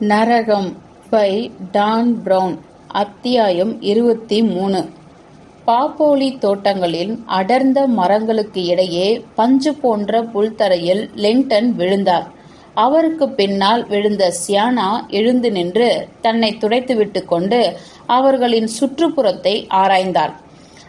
நரகம் by Don brown அத்தியாயம் இருபத்தி மூணு. பாப்போலி தோட்டங்களில் அடர்ந்த மரங்களுக்கு இடையே பஞ்சு போன்ற புல்தரையில் லெங்டன் விழுந்தார். அவருக்கு பின்னால் விழுந்த சியானா எழுந்து நின்று தன்னை துடைத்துவிட்டு கொண்டு அவர்களின் சுற்றுப்புறத்தை ஆராய்ந்தாள்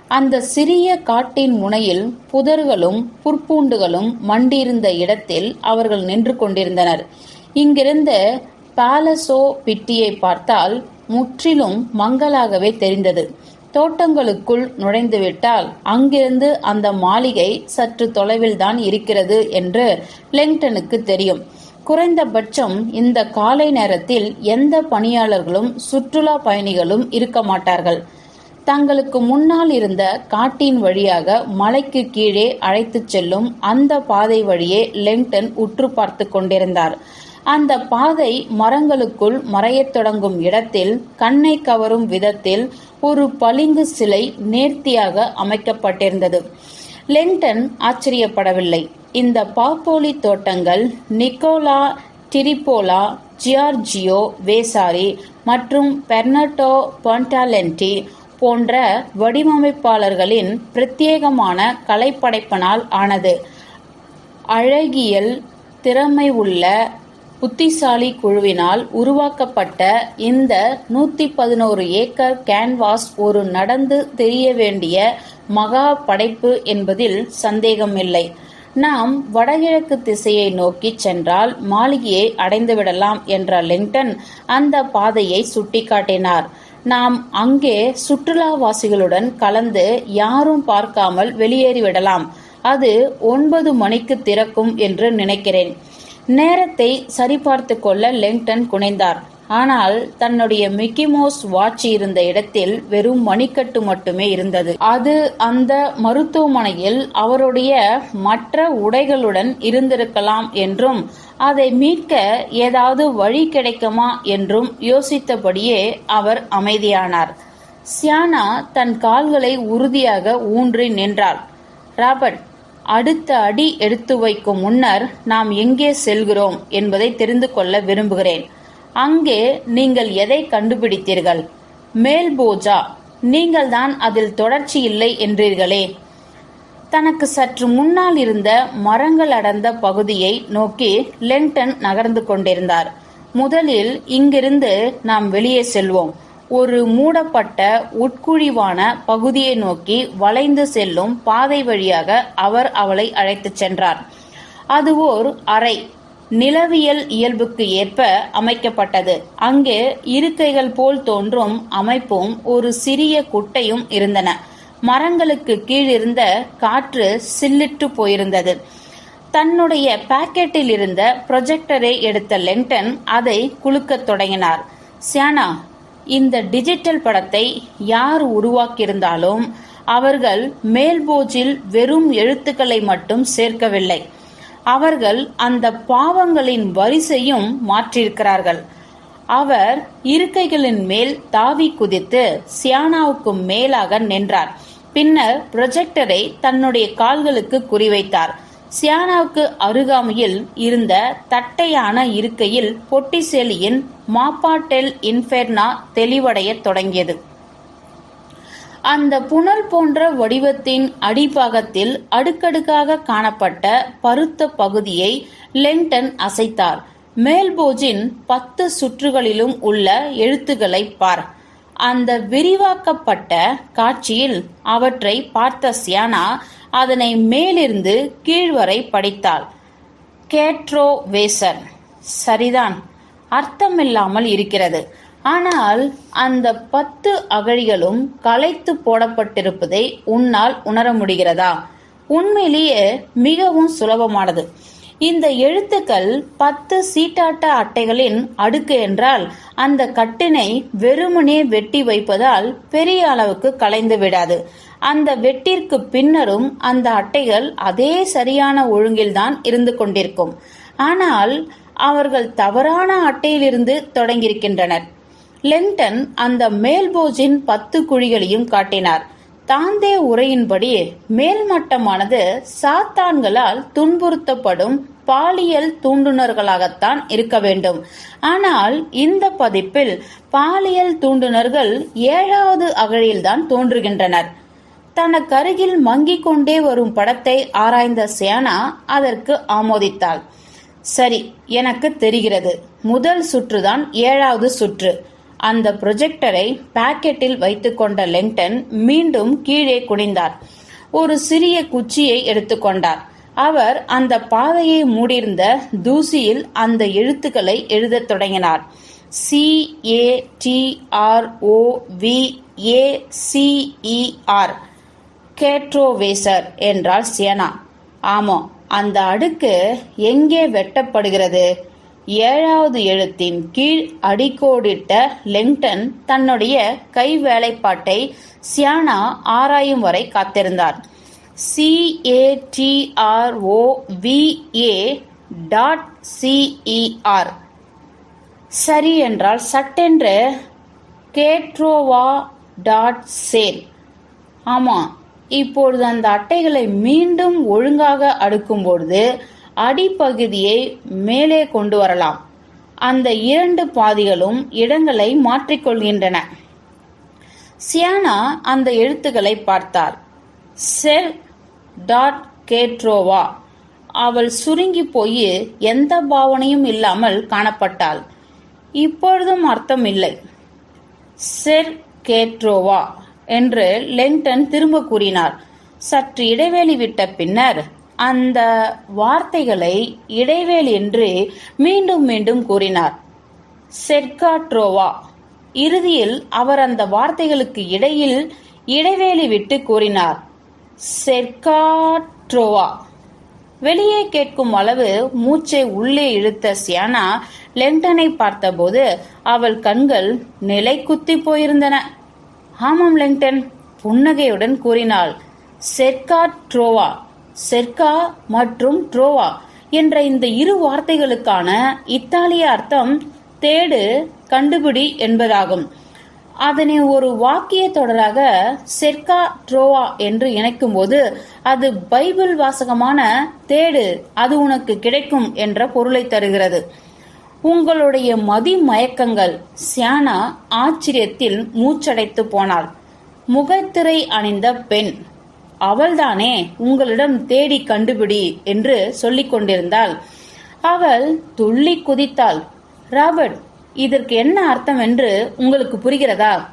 அந்த சிறிய காட்டின் முனையில் புதர்களும் புற்பூண்டுகளும் மண்டியிருந்த இடத்தில் அவர்கள் நின்று கொண்டிருந்தனர். இங்கிருந்த பாலசோ பிட்டியை பார்த்தால் முற்றிலும் மங்கலாகவே தெரிந்தது. தோட்டங்களுக்குள் நுழைந்துவிட்டால் அங்கிருந்து அந்த மாளிகை சற்று தொலைவில்தான் இருக்கிறது என்று லெங்டனுக்கு தெரியும். குறைந்தபட்சம் இந்த காலை நேரத்தில் எந்த பணியாளர்களும் சுற்றுலா பயணிகளும் இருக்க மாட்டார்கள். தங்களுக்கு முன்னால் இருந்த காட்டின் வழியாக மலைக்கு கீழே அழைத்துச் செல்லும் அந்த பாதை வழியே லெங்டன் உற்று பார்த்து கொண்டிருந்தார். அந்த பாதை மரங்களுக்குள் மறையத் தொடங்கும் இடத்தில் கண்ணை கவரும் விதத்தில் ஒரு பளிங்கு சிலை நேர்த்தியாக அமைக்கப்பட்டிருந்தது. லெங்டன் ஆச்சரியப்படவில்லை. இந்த பாப்போலி தோட்டங்கள் நிக்கோலா டிரிபோலா ஜியார்ஜியோ வேசாரி மற்றும் பெர்னட்டோ பாண்டாலென்டி போன்ற வடிவமைப்பாளர்களின் பிரத்யேகமான கலைப்படைப்பினால் ஆனது. அழகியல் திறமை உள்ள புத்திசாலி குழுவினால் உருவாக்கப்பட்ட இந்த நூத்தி பதினோரு ஏக்கர் கேன்வாஸ் ஒரு நடந்து தெரிய வேண்டிய மகா படைப்பு என்பதில் சந்தேகமில்லை நாம் வடகிழக்கு திசையை நோக்கி சென்றால் மாளிகையை அடைந்துவிடலாம் என்ற லிங்டன் அந்த பாதையை சுட்டிக்காட்டினார். நாம் அங்கே சுற்றுலாவாசிகளுடன் கலந்து யாரும் பார்க்காமல் வெளியேறிவிடலாம். அது ஒன்பது மணிக்கு திறக்கும் என்று நினைக்கிறேன். நேரத்தை சரிபார்த்து கொள்ள லெங்டன் குனைந்தார். ஆனால் தன்னுடைய மிக்கி மவுஸ் வாட்ச் இருந்த இடத்தில் வெறும் மணிக்கட்டு மட்டுமே இருந்தது. அது அந்த மருத்துவமனையில் அவருடைய மற்ற உடைகளுடன் இருந்திருக்கலாம் என்றும் அதை மீட்க ஏதாவது வழி கிடைக்குமா என்றும் யோசித்தபடியே அவர் அமைதியானார். சியானா தன் கால்களை உறுதியாக ஊன்றி நின்றாள். ராபர்ட் அடுத்த அடி எடுத்து வைக்கும் முன்னர் நாம் எங்கே செல்கிறோம் என்பதை தெரிந்து கொள்ள விரும்புகிறேன். அங்கே நீங்கள் எதை கண்டுபிடித்தீர்கள்? மேல்போஜா நீங்கள்தான் அதில் தொடர்ச்சி இல்லை என்றீர்களே. தனக்கு சற்று முன்னால் இருந்த மரங்கள் அடர்ந்த பகுதியை நோக்கி லெங்டன் நகர்ந்து கொண்டிருந்தார். முதலில் இங்கிருந்து நாம் வெளியே செல்வோம். ஒரு மூடப்பட்ட உட்குழிவான பகுதியை நோக்கி வளைந்து செல்லும் பாதை வழியாக அவர் அவளை அழைத்துச் சென்றார். அது ஓர் அறை. நிலவியல் இயல்புக்கு ஏற்ப அமைக்கப்பட்டது. அங்கே இருக்கைகள் போல் தோன்றும் அமைப்பும் ஒரு சிறிய குட்டையும் இருந்தன. மரங்களுக்கு கீழிருந்த காற்று சில்லிட்டு போயிருந்தது. தன்னுடைய பாக்கெட்டில் இருந்த ப்ரொஜெக்டரை எடுத்த லெங்டன் அதை குலுக்கத் தொடங்கினார். சியானா இந்த டிஜிட்டல் படத்தை யார் உருவாக்கியிருந்தாலும் அவர்கள் மேல்போஜில் வெறும் எழுத்துக்களை மட்டும் சேர்க்கவில்லை. அவர்கள் அந்த பாவங்களின் வரிசையும் மாற்றியிருக்கிறார்கள். அவர் இருக்கைகளின் மேல் தாவி குதித்து சியானாவுக்கு மேலாக நின்றார். பின்னர் ப்ரொஜெக்டரை தன்னுடைய கால்களுக்கு குறிவைத்தார். சியானாவுக்கு அருகாமையில் இருந்த தட்டையான இருக்கையில் பொட்டிசேலியின் மாப்பாட்டெல் இன்ஃபெர்னா தெளிவடையத் தொடங்கியது. அந்த புனல் போன்ற வடிவத்தின் அடிப்பாகத்தில் அடுக்கடுக்காக காணப்பட்ட பருத்த பகுதியை லெங்டன் அசைத்தார். மேல்போஜின் பத்து சுற்றுகளிலும் உள்ள எழுத்துக்களை பார். அந்த விரிவாக்கப்பட்ட காட்சியில் அவற்றை பார்த்த சியானா அதனை மேலிருந்து கீழ்வரை படித்தாள். கேட்ரோவேசர் சரிதான். அர்த்தமில்லாமல் இருக்கிறது. ஆனால் அந்த பத்து அகழிகளும் களைத்து போடப்பட்டிருப்பதை உன்னால் உணர முடிகிறதா? உண்மையிலேயே மிகவும் சுலபமானது. இந்த எழுத்துக்கள் பத்து சீட்டாட்ட அட்டைகளின் அடுக்கு என்றால் அந்த கட்டினை வெறுமனே வெட்டி வைப்பதால் பெரிய அளவுக்கு கலைந்து விடாது. அந்த வெட்டிற்கு பின்னரும் அந்த அட்டைகள் அதே சரியான ஒழுங்கில்தான் இருந்து கொண்டிருக்கும். ஆனால் அவர்கள் தவறான அட்டையிலிருந்து தொடங்கியிருக்கின்றனர். லெங்டன் அந்த மேல்போஜின் பத்து குழிகளையும் காட்டினார். தாந்தே உரையின்படி மேல்மட்டமானது சாத்தான்களால் துன்புறுத்தப்படும் பாலியல் தூண்டுனர்களாகத்தான் இருக்க வேண்டும். ஆனால் இந்த பதிப்பில் பாலியல் தூண்டுனர்கள் ஏழாவது அகழியில்தான் தோன்றுகின்றனர். தனக்கருகில் மங்கிக் கொண்டே வரும் படத்தை ஆராய்ந்த சேனா அதற்கு ஆமோதித்தாள். சரி எனக்கு தெரிகிறது. முதல் சுற்றுதான் ஏழாவது சுற்று. அந்த ப்ரொஜெக்டரை பாக்கெட்டில் வைத்துக்கொண்ட லெங்டன் மீண்டும் கீழே குனிந்தார். ஒரு சிறிய குச்சியை எடுத்துக்கொண்டார் அவர் அந்த பாதையை மூடியிருந்த தூசியில் அந்த எழுத்துக்களை எழுதத் தொடங்கினார். C A T R O V A CER Catrovacer என்றாள் சியனா. ஆமாம் அந்த அடுக்கு எங்கே வெட்டப்படுகிறது? ஏழாவது எழுத்தின் கீழ் அடிக்கோடிட்ட லெங்டன் தன்னுடைய கை வேலைப்பாட்டை சியானா ஆராயும் வரை காத்திருந்தார். சிஏடிஆர்ஓவிஏ டாட் சிஇஆர் சரி என்றால் சட்டென்று கேட்ரோவா டாட் சேல் ஆமாம் இப்பொழுது அந்த அட்டைகளை மீண்டும் ஒழுங்காக அடுக்கும்பொழுது அடிப்பகுதியை மேலே கொண்டு வரலாம். அந்த இரண்டு பாதிகளும் இடங்களை மாற்றிக்கொள்கின்றன. சியானா அந்த எழுத்துக்களை பார்த்தார். Cell dot Catrova. அவள் சுருங்கி போய் எந்த பாவனையும் இல்லாமல் காணப்பட்டாள். இப்பொழுதும் அர்த்தம் இல்லை. செர் கேட்ரோவா. என்று லெங்டன் திரும்ப கூறினார். சற்று இடைவேளி விட்ட பின்னர் அந்த வார்த்தைகளை இடைவேளை என்று மீண்டும் மீண்டும் கூறினார். செர்காட்ரோவா. இறுதியில் அவர் அந்த வார்த்தைகளுக்கு இடையில் இடைவேளி விட்டு கூறினார். செர்காட்ரோவா. வெளியே கேட்கும் அளவு மூச்சை உள்ளே இழுத்த சியானா லெங்டனை பார்த்தபோது அவள் கண்கள் நிலை குத்தி போயிருந்தன. ஆமாம் லெங்டன் புன்னகையுடன் கூறினாள் செர்கா ட்ரோவா செர்கா மற்றும் ட்ரோவா என்ற இந்த இரு வார்த்தைகளுக்கான இத்தாலிய அர்த்தம் தேடு கண்டுபிடி என்பதாகும். அதனை ஒரு வாக்கிய தொடராக செர்கா ட்ரோவா என்று இணைக்கும் போது அது பைபிள் வாசகமான தேடு அது உனக்கு கிடைக்கும் என்ற பொருளை தருகிறது. உங்களுடைய மதி மயக்கங்கள் சியானா ஆச்சரியத்தில் மூச்சடைத்து போனாள். முகத்திரை அணிந்த பெண் அவள்தானே உங்களிடம் தேடி கண்டுபிடி என்று சொல்லிக் கொண்டிருந்தாள். அவள் துள்ளி குதித்தாள். ராபர்ட் இதற்கு என்ன அர்த்தம் என்று உங்களுக்கு புரிகிறதா?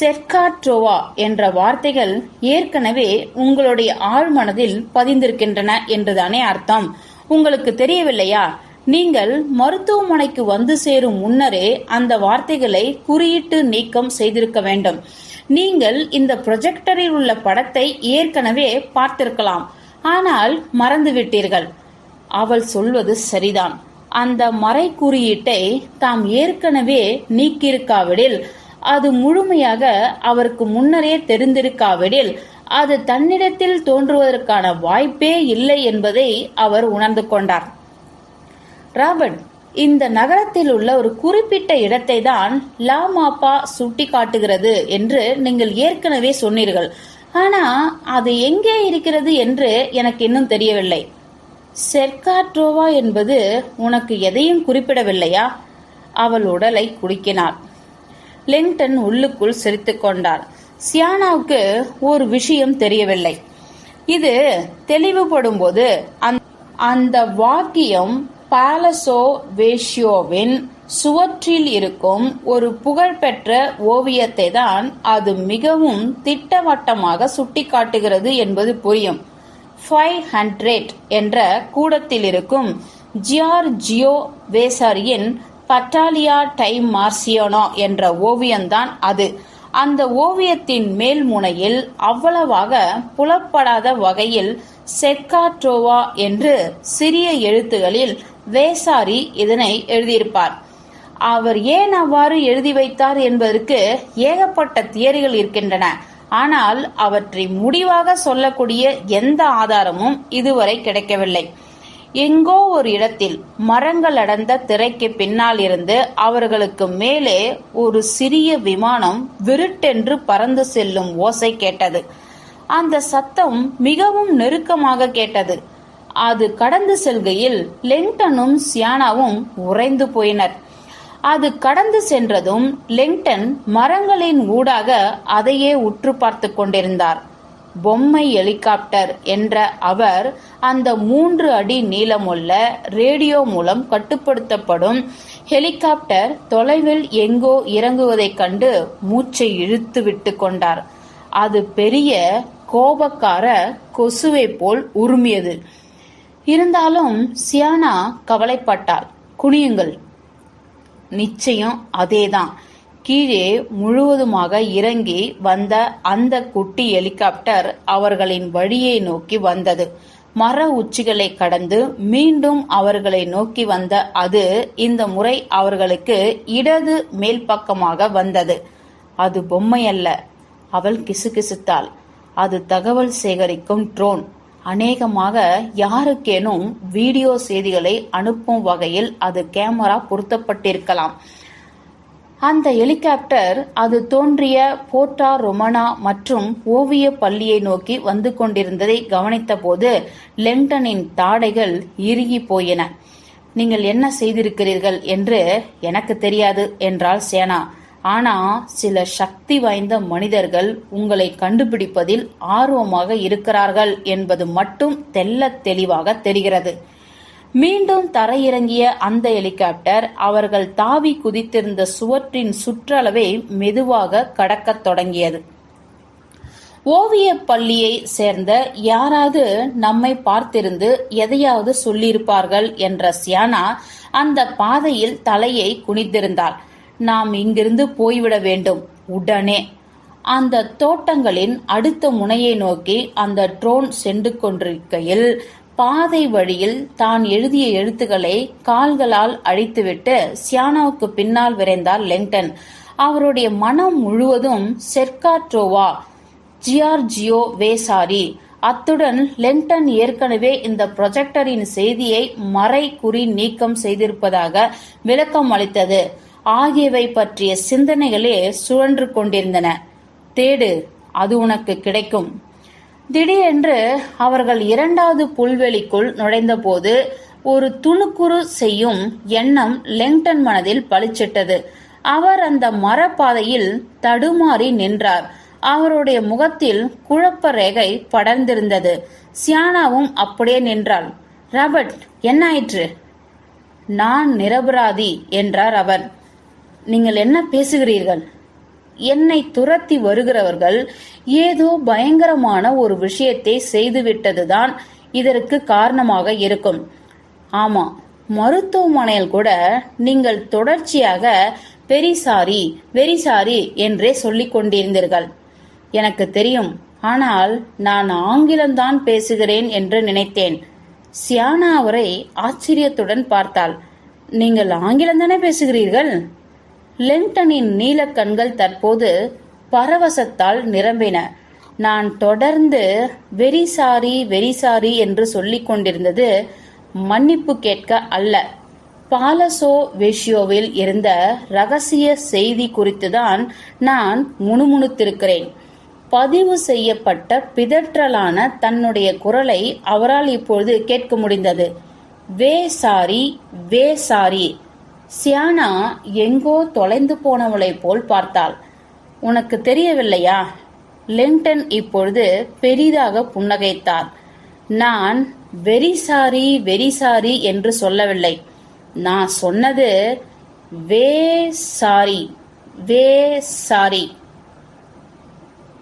செர்காட்ரோவா என்ற வார்த்தைகள் ஏற்கனவே உங்களுடைய ஆழ்மனதில் பதிந்திருக்கின்றன என்றுதானே அர்த்தம். உங்களுக்கு தெரியவில்லையா? நீங்கள் மருத்துவமனைக்கு வந்து சேரும் முன்னரே அந்த வார்த்தைகளை குறியிட்டு நீக்கம் செய்திருக்க வேண்டும். நீங்கள் இந்த ப்ரொஜெக்டரில் உள்ள படத்தை ஏற்கனவே பார்த்திருக்கலாம். ஆனால் மறந்துவிட்டீர்கள். அவள் சொல்வது சரிதான். அந்த மறை குறியீட்டை தாம் ஏற்கனவே நீக்கியிருக்காவிடில் அது முழுமையாக அவருக்கு முன்னரே தெரிந்திருக்காவிடில் அது தன்னிடத்தில் தோன்றுவதற்கான வாய்ப்பே இல்லை என்பதை அவர் உணர்ந்து கொண்டார். ராபர்ட் இந்த நகரத்தில் உள்ள ஒரு குறிப்பிட்ட இடத்தை தான் லா மாப்பா சுட்டி காட்டுகிறது என்று நீங்கள் ஏற்கனவே சொன்னீர்கள். ஆனா அது எங்கே இருக்கிறது என்று எனக்கு இன்னும் தெரியவில்லை. செர்காட்ரோவா என்பது உனக்கு எதையும் குறிப்பிடவில்லையா? அவள் உடலை குடுக்கினாள் லிங்டன் உள்ளுக்குள் சிரித்து கொண்டார் சியானாவுக்கு ஒரு விஷயம் தெரியவில்லை. இது தெளிவுபடும்போது அந்த வாக்கியம் பாலசோ வேஷியோவின் சுவற்றில் இருக்கும் ஒரு புகழ்பெற்ற ஓவியத்தை தான் அது மிகவும் திட்டவட்டமாக சுட்டிக்காட்டுகிறது என்பது புரியும். ஃபைவ் ஹண்ட்ரட் என்ற கூடத்தில் இருக்கும் ஜியார்ஜியோ வேசாரியின் பட்டாலியா டைம் மார்சியோனோ என்ற ஓவியம்தான் அது. அந்த ஓவியத்தின் மேல் முனையில் அவ்வளவாக புலப்படாத வகையில் செக்காட்ரோவா என்று சிறிய எழுத்துகளில் வேசாரி இதனை எழுதியிருப்பார். அவர் ஏன் அவ்வாறு எழுதி வைத்தார் என்பதற்கு ஏகப்பட்ட தியரிகள் இருக்கின்றன. ஆனால் அவற்றை முடிவாக சொல்லக்கூடிய எந்த ஆதாரமும் இதுவரை கிடைக்கவில்லை. எங்கோ ஒரு இடத்தில் மரங்கள் அடர்ந்த திரைக்கு பின்னால் இருந்து அவர்களுக்கு மேலே ஒரு சிறிய விமானம் விருட்டென்று பறந்து செல்லும் ஓசை கேட்டது. அந்த சத்தம் மிகவும் நெருக்கமாக கேட்டது. அது கடந்து செல்கையில் லெங்டனும் சியானாவும் உறைந்து போயினர். அது கடந்து சென்றதும் லெங்டன் மரங்களின் ஊடாக அதையே உற்று பார்த்து கொண்டிருந்தார். பொம்மை ஹெலிகாப்டர் என்ற அவர் அந்த மூன்று அடி நீளமுள்ள ரேடியோ மூலம் கட்டுப்படுத்தப்படும் ஹெலிகாப்டர் தொலைவில் எங்கோ இறங்குவதைக் கண்டு மூச்சை இழுத்து விட்டு கொண்டார். அது பெரிய கோபக்கார கொசுவை போல் உருமியது. இருந்தாலும் சியானா கவலைப்பட்டாள். குனியுங்கள். நிச்சயம் அதேதான். கீழே முழுவதுமாக இறங்கி வந்த அந்த குட்டி ஹெலிகாப்டர் அவர்களின் வழியை நோக்கி வந்தது. மர உச்சிகளை கடந்து மீண்டும் அவர்களை நோக்கி வந்த அது இந்த முறை அவர்களுக்கு இடது மேல் பக்கமாக வந்தது. அது பொம்மை அல்ல அவள் கிசுகிசுத்தாள். அது தகவல் சேகரிக்கும் ட்ரோன். அநேகமாக யாருக்கேனும் வீடியோ செய்திகளை அனுப்பும் வகையில் அது கேமரா பொருத்தப்பட்டிருக்கலாம். அந்த ஹெலிகாப்டர் அது தோன்றிய போர்ட்டா ரொமனா மற்றும் ஓவிய பள்ளியை நோக்கி வந்து கொண்டிருந்ததை கவனித்தபோது லெங்டனின் தாடைகள் இறுகி போயின. நீங்கள் என்ன செய்திருக்கிறீர்கள் என்று எனக்கு தெரியாது என்றாள் சேனா. ஆனா சில சக்தி வாய்ந்த மனிதர்கள் உங்களை கண்டுபிடிப்பதில் ஆர்வமாக இருக்கிறார்கள் என்பது மட்டும் தெல்ல தெளிவாக தெரிகிறது. மீண்டும் தரையிறங்கிய அந்த ஹெலிகாப்டர் அவர்கள் தாவி குதித்திருந்த சுவற்றின் சுற்றளவை மெதுவாக கடக்கத் தொடங்கியது. ஓவிய பள்ளியை சேர்ந்த யாராவது நம்மை பார்த்திருந்து எதையாவது சொல்லியிருப்பார்கள் என்ற சியானா அந்த பாதையில் தலையை குனிந்திருந்தாள். நாம் இங்கிருந்து போய்விட வேண்டும். உடனே. அந்த தோட்டங்களின் அடுத்த முனையை நோக்கி அந்த ட்ரோன் சென்று கொண்டிருக்கையில் பாதை வழியில் தான் எழுதிய எழுத்துக்களை கால்களால் அழித்துவிட்டு சியானோவுக்கு பின்னால் விரைந்தார் லெங்டன். அவருடைய மனம் முழுவதும் செர்காட்ரோவா ஜியார்ஜியோ வேசாரி. அத்துடன் லெங்டன் ஏற்கனவே இந்த ப்ரொஜெக்டரின் செய்தியை மறை குறி நீக்கம் செய்திருப்பதாக விளக்கம் அளித்தது. ஆகியவை பற்றிய சிந்தனைகளே சுழன்று கொண்டிருந்தன. தேடு அது உனக்கு கிடைக்கும். திடீரென்று அவர்கள் இரண்டாவது புல்வெளிக்குள் நுழைந்தபோது ஒரு துணுக்குறு செய்யும் எண்ணம் லெங்டன் மனதில் பளிச்சிட்டது. அவர் அந்த மரப்பாதையில் தடுமாறி நின்றார். அவருடைய முகத்தில் குழப்ப ரேகை படர்ந்திருந்தது. சியானாவும் அப்படியே நின்றாள். ரபர்ட் என்ன ஆயிற்று? நான் நிரபராதி என்றார் அவர் நீங்கள் என்ன பேசுகிறீர்கள்? என்னை துரத்தி வருகிறவர்கள் ஏதோ பயங்கரமான ஒரு விஷயத்தை செய்துவிட்டதுதான் இதற்கு காரணமாக இருக்கும். ஆமா மருத்துவமனையில் கூட நீங்கள் தொடர்ச்சியாக பெரிசாரி சாரி சாரி என்றே சொல்லிக் கொண்டிருந்தீர்கள். எனக்கு தெரியும் ஆனால் நான் ஆங்கிலம்தான் பேசுகிறேன் என்று நினைத்தேன். சியானா அவரை ஆச்சரியத்துடன் பார்த்தாள். நீங்கள் ஆங்கிலம் தானே பேசுகிறீர்கள்? லிங்டனின் நீலக்கண்கள் தற்போது பரவசத்தால் நிரம்பின. நான் தொடர்ந்து வெரி சாரி வெரி சாரி என்று சொல்லிக் கொண்டிருந்தது மன்னிப்பு கேட்க அல்ல. பாலசோ வெஷியோவில் இருந்த ரகசிய செய்தி குறித்துதான் நான் முணுமுணுத்திருக்கிறேன். பதிவு செய்யப்பட்ட பிதற்றலான தன்னுடைய குரலை அவரால் இப்பொழுது கேட்க முடிந்தது. வே சாரி வே சாரி சியானா எங்கோ தொலைந்து போனவளைப் போல் பார்த்தாள். உனக்கு தெரியவில்லையா? லிங்டன் இப்பொழுது பெரிதாக புன்னகைத்தார் நான் வெரி சாரி வெரி சாரி என்று சொல்லவில்லை. நான் சொன்னது வே சாரி வே சாரி.